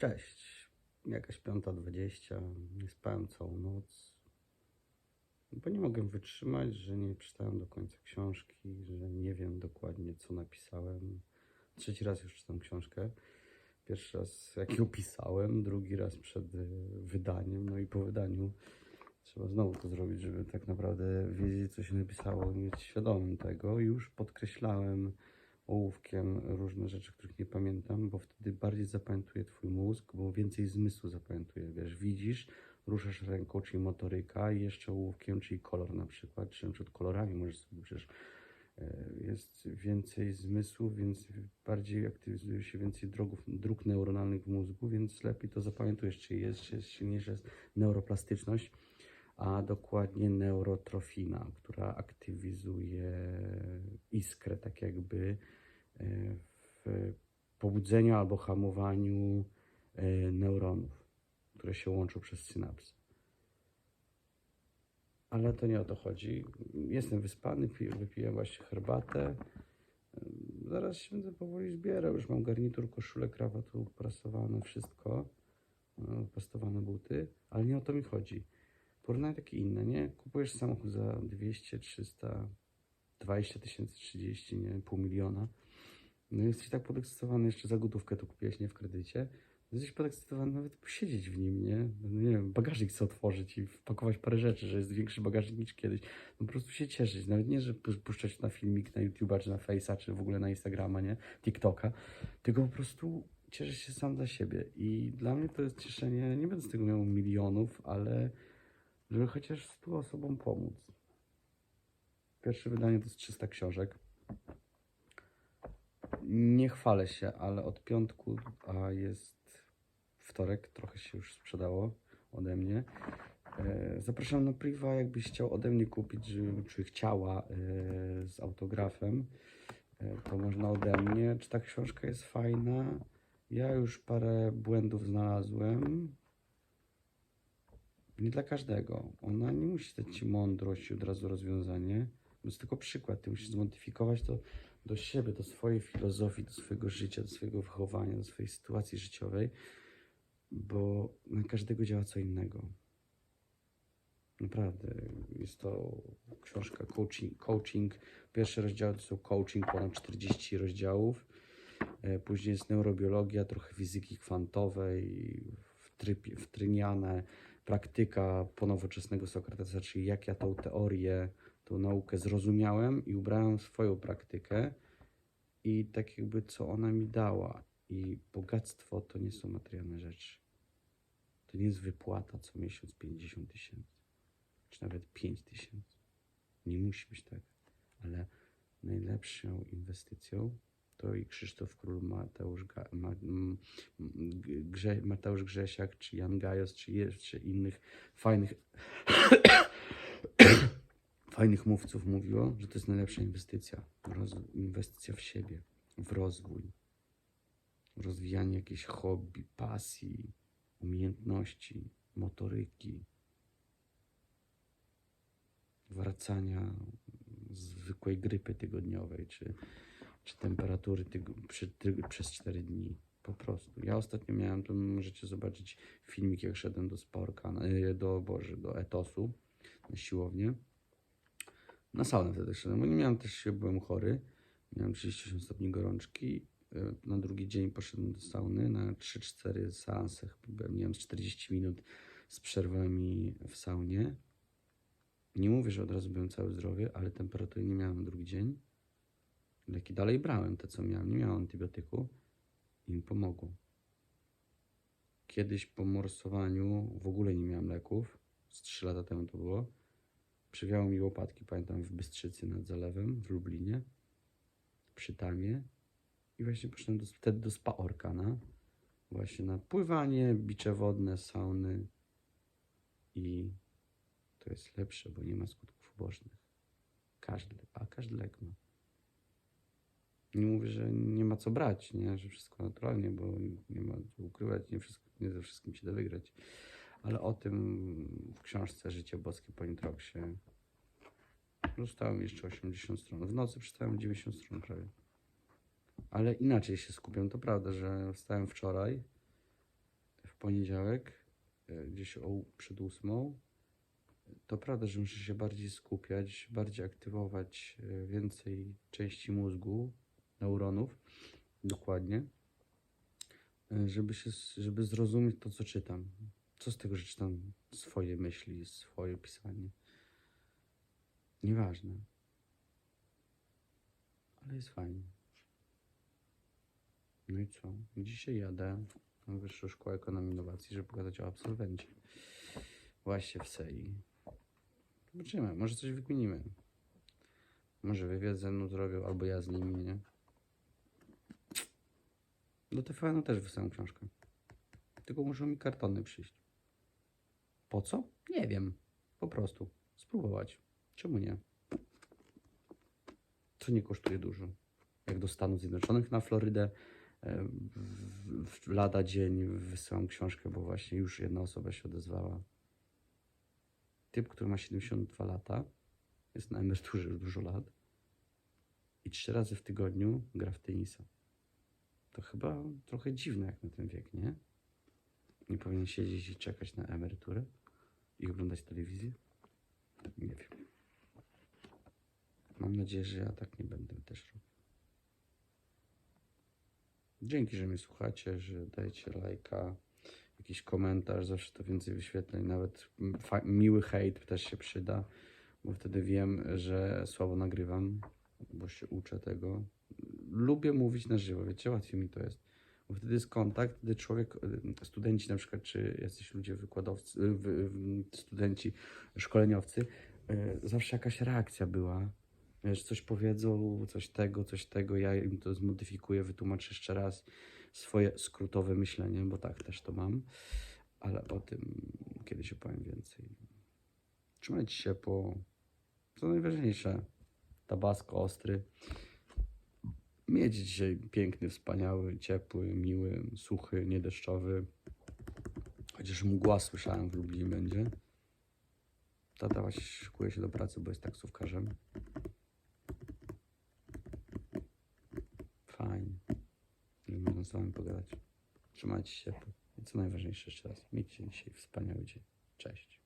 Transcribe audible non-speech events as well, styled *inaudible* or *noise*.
Cześć. Jakaś piąta dwadzieścia. Nie spałem całą noc. Bo nie mogłem wytrzymać, że nie czytałem do końca książki, że nie wiem dokładnie, co napisałem. Trzeci raz już czytam książkę. Pierwszy raz, jak ją pisałem, drugi raz przed y, wydaniem, no i po wydaniu trzeba znowu to zrobić, żeby tak naprawdę wiedzieć, co się napisało być świadomym tego. Już podkreślałem ołówkiem różne rzeczy, których nie pamiętam, bo wtedy bardziej zapamiętuje twój mózg, bo więcej zmysłu zapamiętuje. Wiesz, widzisz, ruszasz ręką, czyli motoryka i jeszcze ołówkiem, czyli kolor na przykład, czy na przykład kolorami możesz sobie przecież e, jest więcej zmysłu, więc bardziej aktywizuje się więcej drogów, dróg neuronalnych w mózgu, więc lepiej to zapamiętujesz, czyli jest, jest silniejsza jest neuroplastyczność, a dokładnie neurotrofina, która aktywizuje iskrę, tak jakby e, w pobudzeniu albo hamowaniu e, neuronów, które się łączą przez synapsy. Ale to nie o to chodzi. Jestem wyspany, piję, wypiję właśnie herbatę. Zaraz się będę powoli zbierał. Już mam garnitur, koszulę, krawat uprasowane, wszystko. e, Pastowane buty. Ale nie o to mi chodzi. Porównaj takie inne, nie? Kupujesz samochód za 200, 300, 20 tysięcy, 30, nie? Pół miliona. No jesteś tak podekscytowany, jeszcze za gotówkę to kupiłeś, nie w kredycie. Jesteś podekscytowany nawet posiedzieć w nim, nie? No nie wiem, bagażnik sobie otworzyć i wpakować parę rzeczy, że jest większy bagażnik niż kiedyś. No po prostu się cieszyć. Nawet nie, że pu- puszczać na filmik na YouTube'a, czy na Face'a, czy w ogóle na Instagrama, nie? TikToka. Tylko po prostu cieszysz się sam dla siebie. I dla mnie to jest cieszenie, nie będę z tego miał milionów, ale żeby chociaż 100 osobom pomóc. Pierwsze wydanie to jest 300 książek. Nie chwalę się, ale od piątku, a jest wtorek, trochę się już sprzedało ode mnie. E, Zapraszam na priwa, jakbyś chciał ode mnie kupić, czy, chciała e, z autografem, e, to można ode mnie. Czy ta książka jest fajna? Ja już parę błędów znalazłem. Nie dla każdego. Ona nie musi dać ci mądrość i od razu rozwiązanie. To jest tylko przykład. Ty musisz zmodyfikować to do siebie, do swojej filozofii, do swojego życia, do swojego wychowania, do swojej sytuacji życiowej, bo na każdego działa co innego. Naprawdę. Jest to książka coaching. coaching. Pierwsze rozdziały to są coaching, ponad 40 rozdziałów. E, Później jest neurobiologia, trochę fizyki kwantowej, wtryp- wtryniane, praktyka ponowoczesnego Sokratesa, czyli jak ja tą teorię, tą naukę zrozumiałem i ubrałem swoją praktykę i tak jakby co ona mi dała. I bogactwo to nie są materialne rzeczy. To nie jest wypłata co miesiąc 50 tysięcy, czy nawet 5 tysięcy. Nie musi być tak, ale najlepszą inwestycją to i Krzysztof Król, Mateusz, Ma, Grze, Mateusz Grzesiak, czy Jan Gajos, czy jeszcze innych fajnych *coughs* fajnych mówców mówiło, że to jest najlepsza inwestycja. Roz, inwestycja w siebie, w rozwój, rozwijanie jakiejś hobby, pasji, umiejętności, motoryki, wracania z zwykłej grypy tygodniowej, czy, czy temperatury przy, przez 4 dni. Po prostu. Ja ostatnio miałem, to możecie zobaczyć filmik, jak szedłem do sporka, e, do, Boże, do etosu, na siłownię. Na saunę wtedy szedłem, bo nie miałem też się, byłem chory. Miałem 38 stopni gorączki. E, Na drugi dzień poszedłem do sauny na 3-4 seanse. Miałem z 40 minut z przerwami w saunie. Nie mówię, że od razu byłem cały zdrowy, ale temperatury nie miałem na drugi dzień. Leki dalej brałem, te co miałem. Nie miałem antybiotyku i mi pomogło. Kiedyś po morsowaniu w ogóle nie miałem leków. Z 3 lata temu to było. Przywiało mi łopatki, pamiętam, w Bystrzycy nad Zalewem, w Lublinie, przy Tamie. I właśnie poszedłem do, wtedy do Spa Orkana. Właśnie na pływanie, bicze wodne, sauny. I to jest lepsze, bo nie ma skutków ubocznych. Każdy, a każdy lek ma. Nie mówię, że nie ma co brać, nie? że wszystko naturalnie, bo nie ma co ukrywać, nie, wszystko, nie ze wszystkim się da wygrać. Ale o tym w książce Życie boskie po Nitroksie Zostałem jeszcze 80 stron. W nocy przeczytałem 90 stron prawie. Ale inaczej się skupiam. To prawda, że wstałem wczoraj poniedziałek, e, gdzieś o, przed ósmą, to prawda, że muszę się bardziej skupiać, bardziej aktywować e, więcej części mózgu, neuronów, dokładnie, e, żeby, się, żeby zrozumieć to, co czytam. Co z tego, że czytam swoje myśli, swoje pisanie. Nieważne. Ale jest fajnie. No i co? Dzisiaj jadę na Wyższą Szkołę Ekonomii Innowacji, żeby pogadać o absolwencie. Właśnie w SEI. Zobaczymy, może coś wykminimy. Może wywiad ze mną zrobią, albo ja z nimi, nie? Do TVN też wysyłam książkę. Tylko muszą mi kartony przyjść. Po co? Nie wiem. Po prostu. Spróbować. Czemu nie? Co nie kosztuje dużo. Jak do Stanów Zjednoczonych na Florydę e, w, w lada dzień wysyłam książkę, bo właśnie już jedna osoba się odezwała. Typ, który ma 72 lata, jest na emeryturze już dużo lat i trzy razy w tygodniu gra w tenisa. To chyba trochę dziwne jak na ten wiek, nie? Nie powinien siedzieć i czekać na emeryturę i oglądać telewizję? Nie wiem. Mam nadzieję, że ja tak nie będę też robił. Dzięki, że mnie słuchacie, że dajecie lajka, jakiś komentarz, zawsze to więcej wyświetleń, nawet miły hejt też się przyda, bo wtedy wiem, że słabo nagrywam, bo się uczę tego. Lubię mówić na żywo, wiecie, łatwiej mi to jest. Bo wtedy jest kontakt, wtedy człowiek, y, studenci na przykład, czy jacyś ludzie wykładowcy, y, y, studenci, szkoleniowcy, zawsze jakaś reakcja była. Wiesz, coś powiedzą, coś tego, coś tego, ja im to zmodyfikuję, wytłumaczę jeszcze raz swoje skrótowe myślenie, bo tak też to mam, ale o tym kiedyś opowiem więcej. Trzymajcie się po, co najważniejsze, tabasco ostry. Mieć dzisiaj piękny, wspaniały, ciepły, miły, suchy, niedeszczowy. Chociaż mgła słyszałem w Lublinie będzie. Tata właśnie szykuje się do pracy, bo jest taksówkarzem. Fajnie. można z wami pogadać. Trzymajcie się. I co najważniejsze jeszcze raz, miejcie dzisiaj wspaniały dzień. Cześć.